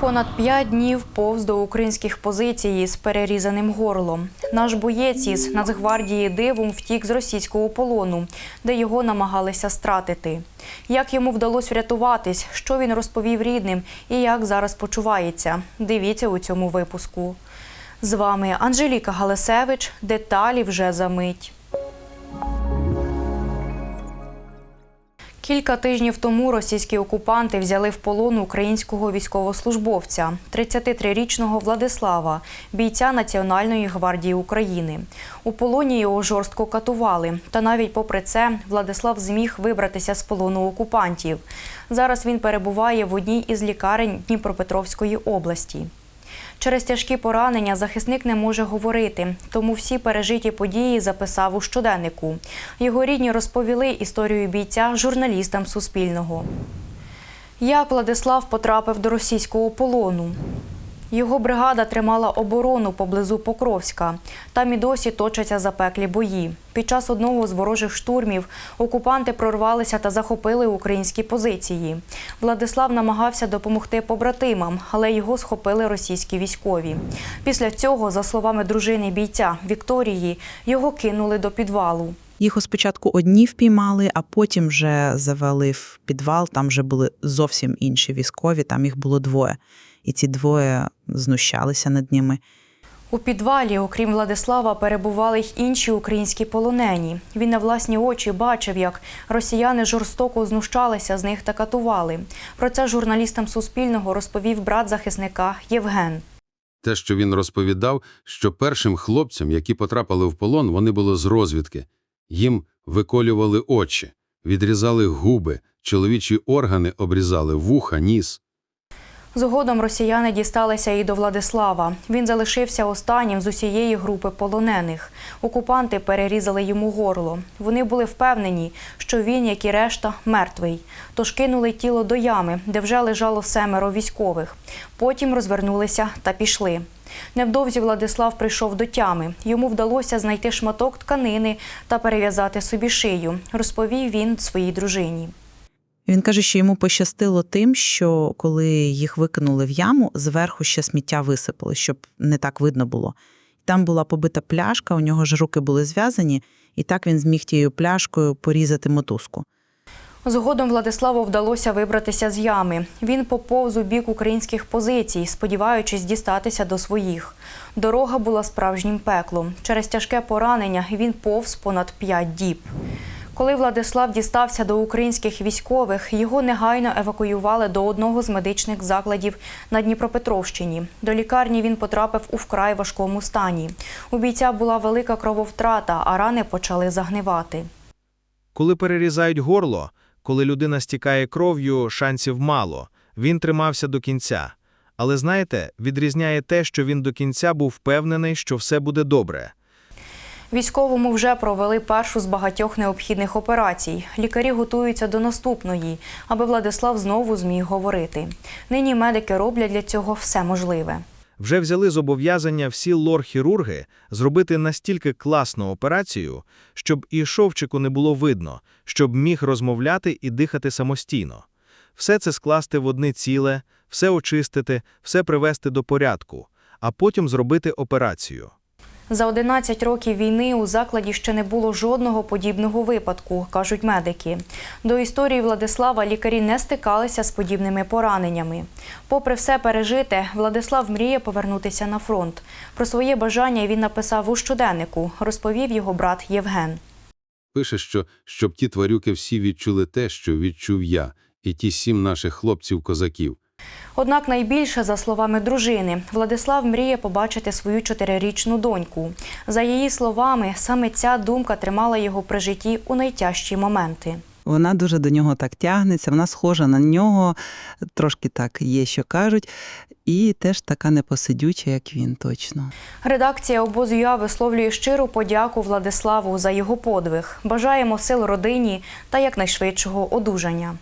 Понад п'ять днів повз до українських позицій з перерізаним горлом. Наш боєць із Нацгвардії дивом втік з російського полону, де його намагалися стратити. Як йому вдалося врятуватись, що він розповів рідним і як зараз почувається? Дивіться у цьому випуску. З вами Анжеліка Галасевич. Деталі вже за мить. Кілька тижнів тому російські окупанти взяли в полон українського військовослужбовця, 33-річного Владислава, бійця Національної гвардії України. У полоні його жорстко катували. Та навіть попри це Владислав зміг вибратися з полону окупантів. Зараз він перебуває в одній із лікарень Дніпропетровської області. Через тяжкі поранення захисник не може говорити, тому всі пережиті події записав у щоденнику. Його рідні розповіли історію бійця журналістам Суспільного. Як Владислав потрапив до російського полону? Його бригада тримала оборону поблизу Покровська. Там і досі точаться запеклі бої. Під час одного з ворожих штурмів окупанти прорвалися та захопили українські позиції. Владислав намагався допомогти побратимам, але його схопили російські військові. Після цього, за словами дружини бійця Вікторії, його кинули до підвалу. Їх спочатку одні впіймали, а потім вже завели в підвал. Там вже були зовсім інші військові, там їх було двоє. І ці двоє знущалися над ними. У підвалі, окрім Владислава, перебували й інші українські полонені. Він на власні очі бачив, як росіяни жорстоко знущалися з них та катували. Про це журналістам Суспільного розповів брат захисника Євген. Те, що він розповідав, що першим хлопцям, які потрапили в полон, вони були з розвідки. Їм виколювали очі, відрізали губи, чоловічі органи обрізали вуха, ніс. Згодом росіяни дісталися і до Владислава. Він залишився останнім з усієї групи полонених. Окупанти перерізали йому горло. Вони були впевнені, що він, як і решта, мертвий. Тож кинули тіло до ями, де вже лежало семеро військових. Потім розвернулися та пішли. Невдовзі Владислав прийшов до тями. Йому вдалося знайти шматок тканини та перев'язати собі шию, розповів він своїй дружині. Він каже, що йому пощастило тим, що коли їх викинули в яму, зверху ще сміття висипали, щоб не так видно було. Там була побита пляшка, у нього ж руки були зв'язані, і так він зміг тією пляшкою порізати мотузку. Згодом Владиславу вдалося вибратися з ями. Він поповз у бік українських позицій, сподіваючись дістатися до своїх. Дорога була справжнім пеклом. Через тяжке поранення він повз понад п'ять діб. Коли Владислав дістався до українських військових, його негайно евакуювали до одного з медичних закладів на Дніпропетровщині. До лікарні він потрапив у вкрай важкому стані. У бійця була велика крововтрата, а рани почали загнивати. Коли перерізають горло, коли людина стікає кров'ю, шансів мало. Він тримався до кінця. Але знаєте, відрізняє те, що він до кінця був впевнений, що все буде добре. Військовому вже провели першу з багатьох необхідних операцій. Лікарі готуються до наступної, аби Владислав знову зміг говорити. Нині медики роблять для цього все можливе. Вже взяли зобов'язання всі лор-хірурги зробити настільки класну операцію, щоб і шовчику не було видно, щоб міг розмовляти і дихати самостійно. Все це скласти в одне ціле, все очистити, все привести до порядку, а потім зробити операцію. За 11 років війни у закладі ще не було жодного подібного випадку, кажуть медики. До історії Владислава лікарі не стикалися з подібними пораненнями. Попри все пережите, Владислав мріє повернутися на фронт. Про своє бажання він написав у щоденнику, розповів його брат Євген. Пише, що щоб ті тварюки всі відчули те, що відчув я, і ті сім наших хлопців-козаків. Однак найбільше, за словами дружини, Владислав мріє побачити свою чотирирічну доньку. За її словами, саме ця думка тримала його при житті у найтяжчі моменти. Вона дуже до нього так тягнеться, вона схожа на нього, трошки так є, що кажуть, і теж така непосидюча, як він точно. Редакція обозу висловлює щиру подяку Владиславу за його подвиг. Бажаємо сил родині та якнайшвидшого одужання.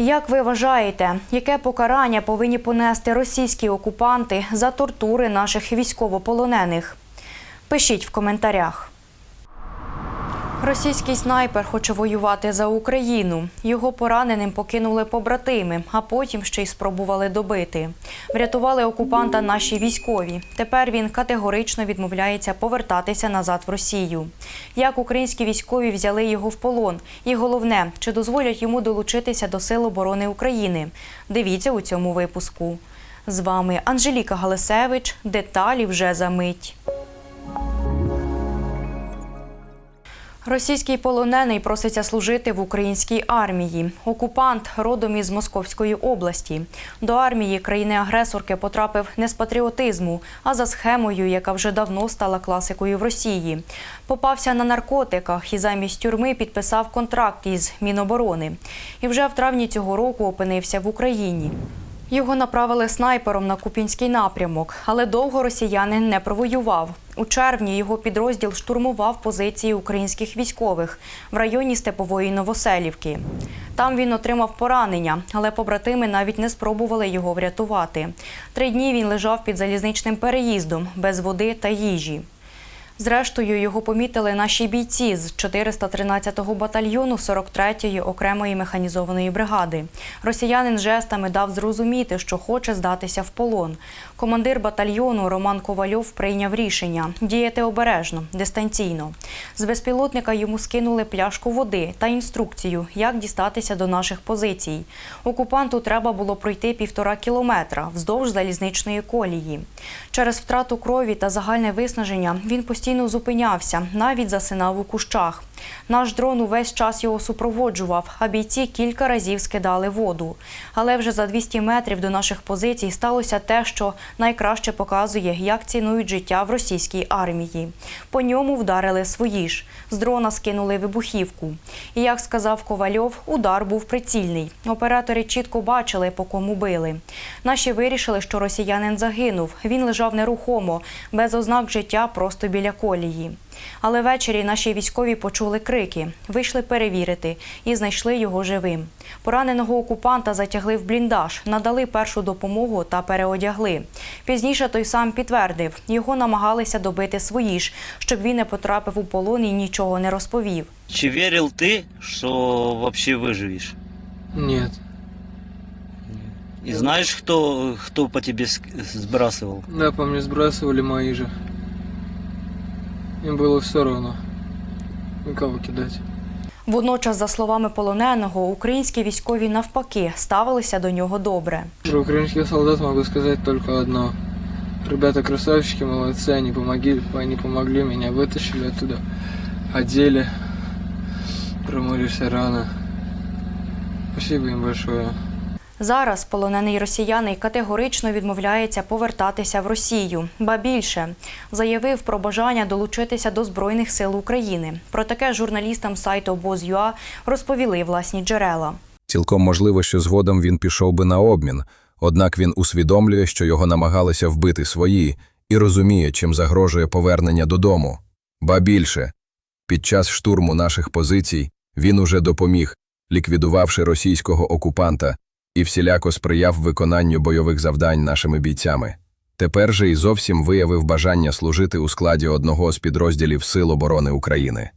Як ви вважаєте, яке покарання повинні понести російські окупанти за тортури наших військовополонених? Пишіть в коментарях. Російський снайпер хоче воювати за Україну. Його пораненим покинули побратими, а потім ще й спробували добити. Врятували окупанта наші військові. Тепер він категорично відмовляється повертатися назад в Росію. Як українські військові взяли його в полон? І головне, чи дозволять йому долучитися до Сил оборони України? Дивіться у цьому випуску. З вами Анжеліка Галисевич. Деталі вже за мить. Російський полонений проситься служити в українській армії. Окупант родом із Московської області. До армії країни-агресорки потрапив не з патріотизму, а за схемою, яка вже давно стала класикою в Росії. Попався на наркотиках і замість тюрми підписав контракт із Міноборони. І вже в травні цього року опинився в Україні. Його направили снайпером на Купінський напрямок, але довго росіянин не провоював. У червні його підрозділ штурмував позиції українських військових в районі Степової Новоселівки. Там він отримав поранення, але побратими навіть не спробували його врятувати. Три дні він лежав під залізничним переїздом без води та їжі. Зрештою, його помітили наші бійці з 413-го батальйону 43-ї окремої механізованої бригади. Росіянин жестами дав зрозуміти, що хоче здатися в полон. Командир батальйону Роман Ковальов прийняв рішення діяти обережно, дистанційно. З безпілотника йому скинули пляшку води та інструкцію, як дістатися до наших позицій. Окупанту треба було пройти півтора кілометра вздовж залізничної колії. Через втрату крові та загальне виснаження він постійно зупинявся, навіть засинав у кущах. Наш дрон увесь час його супроводжував, а бійці кілька разів скидали воду. Але вже за 200 метрів до наших позицій сталося те, що найкраще показує, як цінують життя в російській армії. По ньому вдарили свої ж. З дрона скинули вибухівку. І як сказав Ковальов, удар був прицільний. Оператори чітко бачили, по кому били. Наші вирішили, що росіянин загинув. Він лежав нерухомо, без ознак життя просто біля колії. Але ввечері наші військові почули крики, вийшли перевірити і знайшли його живим. Пораненого окупанта затягли в бліндаж, надали першу допомогу та переодягли. Пізніше той сам підтвердив, його намагалися добити свої ж, щоб він не потрапив у полон і нічого не розповів. Чи вірив ти, що вообще виживеш? Нет. І знаєш, хто, хто по тебе збрасував? Да, по мне сбрасывали мои же Им было все равно. Никого кидать. Водночас, за словами полоненого, українські військові навпаки ставилися до нього добре. Про украинских солдат могу сказать только одно. Ребята красавчики, молодцы, они помогли, они помогли меня, вытащили оттуда, одели, промыли все раны. Спасибо им большое. Зараз полонений росіянин категорично відмовляється повертатися в Росію. Ба більше заявив про бажання долучитися до Збройних сил України. Про таке журналістам сайту Обоз.ua розповіли власні джерела. Цілком можливо, що згодом він пішов би на обмін, однак він усвідомлює, що його намагалися вбити свої, і розуміє, чим загрожує повернення додому. Ба більше, під час штурму наших позицій він уже допоміг, ліквідувавши російського окупанта, і всіляко сприяв виконанню бойових завдань нашими бійцями. Тепер же й зовсім виявив бажання служити у складі одного з підрозділів Сил оборони України.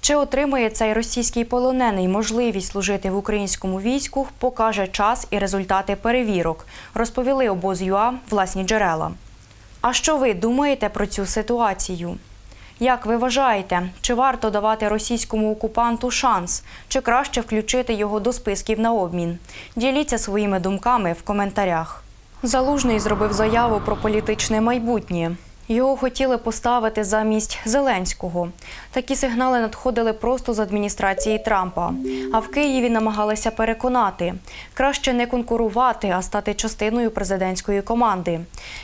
Чи отримує цей російський полонений можливість служити в українському війську, покаже час і результати перевірок, розповіли обоз.ua власні джерела. А що ви думаєте про цю ситуацію? Як ви вважаєте, чи варто давати російському окупанту шанс, чи краще включити його до списків на обмін? Діліться своїми думками в коментарях. Залужний зробив заяву про політичне майбутнє. Його хотіли поставити замість Зеленського. Такі сигнали надходили просто з адміністрації Трампа. А в Києві намагалися переконати краще не конкурувати, а стати частиною президентської команди.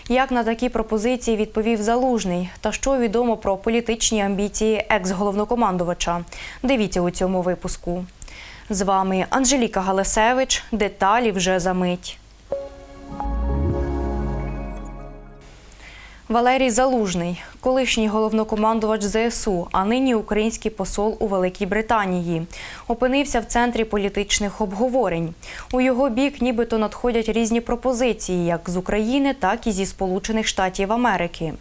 Як на такі пропозиції відповів Залужний, та що відомо про політичні амбіції екс-головнокомандувача? Дивіться у цьому випуску. З вами Анжеліка Галасевич. Деталі вже за мить. Валерій Залужний, колишній головнокомандувач ЗСУ, а нині український посол у Великій Британії, опинився в центрі політичних обговорень. У його бік нібито надходять різні пропозиції, як з України, так і зі Сполучених Штатів Америки.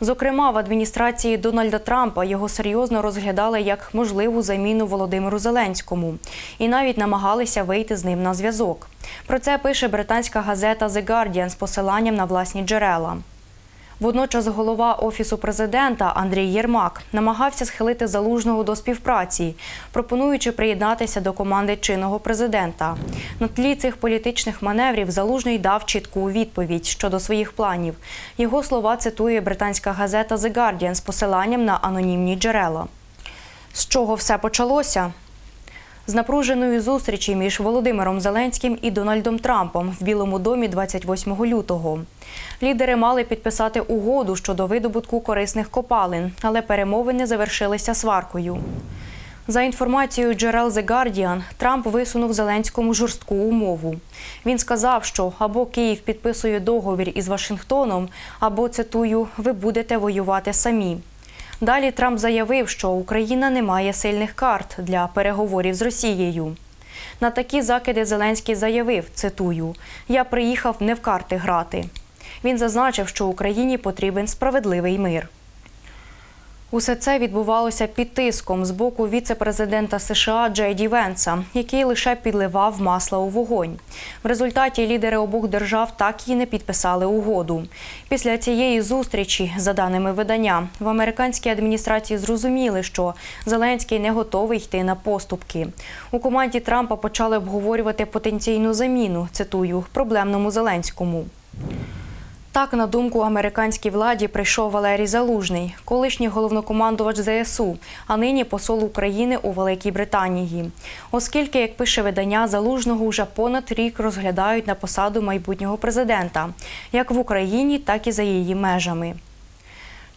Зокрема, в адміністрації Дональда Трампа його серйозно розглядали як можливу заміну Володимиру Зеленському і навіть намагалися вийти з ним на зв'язок. Про це пише британська газета The Guardian з посиланням на власні джерела. Водночас голова офісу президента Андрій Єрмак намагався схилити залужного до співпраці, пропонуючи приєднатися до команди чинного президента. На тлі цих політичних маневрів залужний дав чітку відповідь щодо своїх планів. Його слова цитує британська газета The Guardian з посиланням на анонімні джерела. З чого все почалося? З напруженої зустрічі між Володимиром Зеленським і Дональдом Трампом в Білому домі 28 лютого. Лідери мали підписати угоду щодо видобутку корисних копалин, але перемовини завершилися сваркою. За інформацією джерел The Guardian, Трамп висунув Зеленському жорстку умову. Він сказав, що або Київ підписує договір із Вашингтоном, або цитую, ви будете воювати самі. Далі Трамп заявив, що Україна не має сильних карт для переговорів з Росією. На такі закиди Зеленський заявив, цитую: Я приїхав не в карти грати. Він зазначив, що Україні потрібен справедливий мир. Усе це відбувалося під тиском з боку віце-президента США Джей Ді Венса, який лише підливав масло у вогонь. В результаті лідери обох держав так і не підписали угоду. Після цієї зустрічі, за даними видання, в американській адміністрації зрозуміли, що Зеленський не готовий йти на поступки. У команді Трампа почали обговорювати потенційну заміну. Цитую проблемному Зеленському. Так, на думку американській владі, прийшов Валерій Залужний, колишній головнокомандувач ЗСУ, а нині посол України у Великій Британії. Оскільки, як пише видання, залужного вже понад рік розглядають на посаду майбутнього президента, як в Україні, так і за її межами.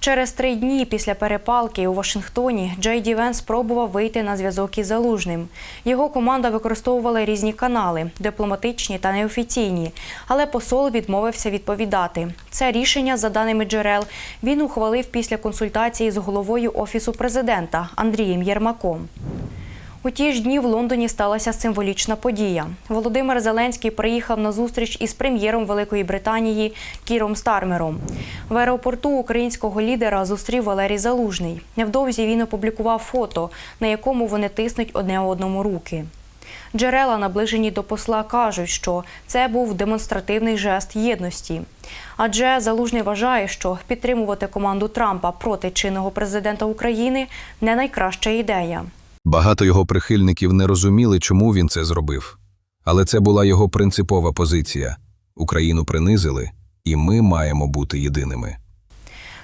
Через три дні після перепалки у Вашингтоні Джей Ді Венс спробував вийти на зв'язок із Залужним. Його команда використовувала різні канали дипломатичні та неофіційні, але посол відмовився відповідати. Це рішення, за даними джерел, він ухвалив після консультації з головою офісу президента Андрієм Єрмаком. У ті ж дні в Лондоні сталася символічна подія. Володимир Зеленський приїхав на зустріч із прем'єром Великої Британії Кіром Стармером. В аеропорту українського лідера зустрів Валерій Залужний. Невдовзі він опублікував фото, на якому вони тиснуть одне одному руки. Джерела, наближені до посла, кажуть, що це був демонстративний жест єдності. Адже Залужний вважає, що підтримувати команду Трампа проти чинного президента України не найкраща ідея. Багато його прихильників не розуміли, чому він це зробив. Але це була його принципова позиція. Україну принизили, і ми маємо бути єдиними.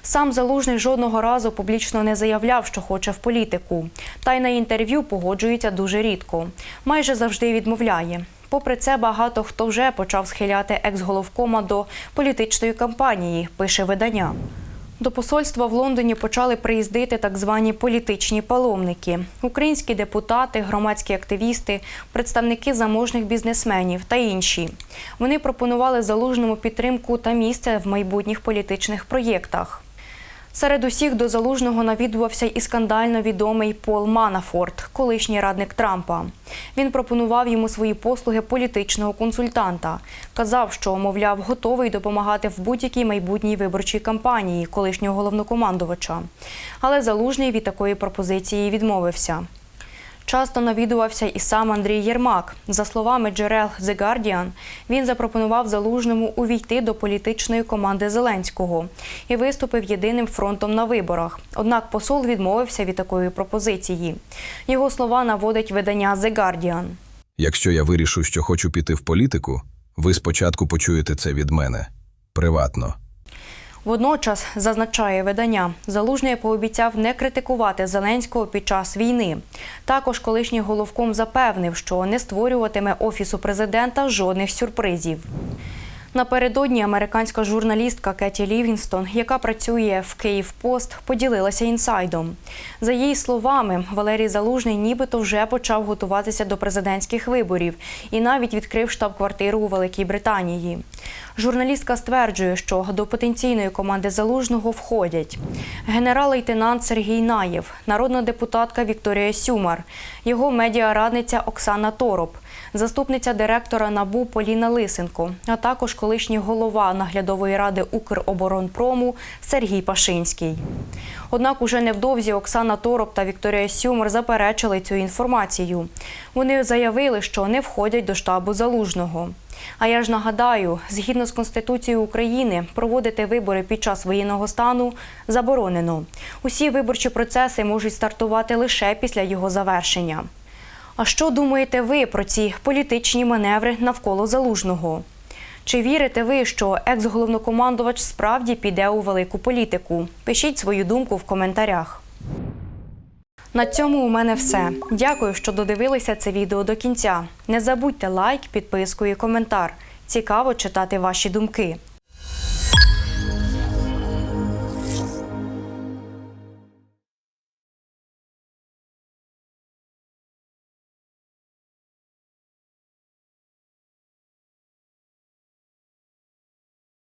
Сам Залужний жодного разу публічно не заявляв, що хоче в політику. Та й на інтерв'ю погоджується дуже рідко. Майже завжди відмовляє. Попри це, багато хто вже почав схиляти екс-головкома до політичної кампанії, пише видання. До посольства в Лондоні почали приїздити так звані політичні паломники: українські депутати, громадські активісти, представники заможних бізнесменів та інші. Вони пропонували залужному підтримку та місце в майбутніх політичних проєктах. Серед усіх до залужного навідувався і скандально відомий Пол Манафорт, колишній радник Трампа. Він пропонував йому свої послуги політичного консультанта. Казав, що, мовляв, готовий допомагати в будь-якій майбутній виборчій кампанії колишнього головнокомандувача. Але залужний від такої пропозиції відмовився. Часто навідувався і сам Андрій Єрмак. За словами джерел The Guardian, він запропонував залужному увійти до політичної команди Зеленського і виступив єдиним фронтом на виборах. Однак посол відмовився від такої пропозиції. Його слова наводить видання The Guardian. Якщо я вирішу, що хочу піти в політику, ви спочатку почуєте це від мене приватно. Водночас, зазначає видання, Залужний пообіцяв не критикувати Зеленського під час війни. Також колишній головком запевнив, що не створюватиме офісу президента жодних сюрпризів. Напередодні американська журналістка Кеті Лівінстон, яка працює в Київпост, поділилася інсайдом. За її словами, Валерій Залужний нібито вже почав готуватися до президентських виборів і навіть відкрив штаб-квартиру у Великій Британії. Журналістка стверджує, що до потенційної команди Залужного входять генерал-лейтенант Сергій Наєв, народна депутатка Вікторія Сюмар, його медіарадниця Оксана Тороп, заступниця директора НАБУ Поліна Лисенко, а також колишній голова наглядової ради Укроборонпрому Сергій Пашинський. Однак уже невдовзі Оксана Тороп та Вікторія Сюмер заперечили цю інформацію. Вони заявили, що не входять до штабу залужного. А я ж нагадаю, згідно з Конституцією України, проводити вибори під час воєнного стану заборонено. Усі виборчі процеси можуть стартувати лише після його завершення. А що думаєте ви про ці політичні маневри навколо залужного? Чи вірите ви, що екс-головнокомандувач справді піде у велику політику? Пишіть свою думку в коментарях. На цьому у мене все. Дякую, що додивилися це відео до кінця. Не забудьте лайк, підписку і коментар. Цікаво читати ваші думки.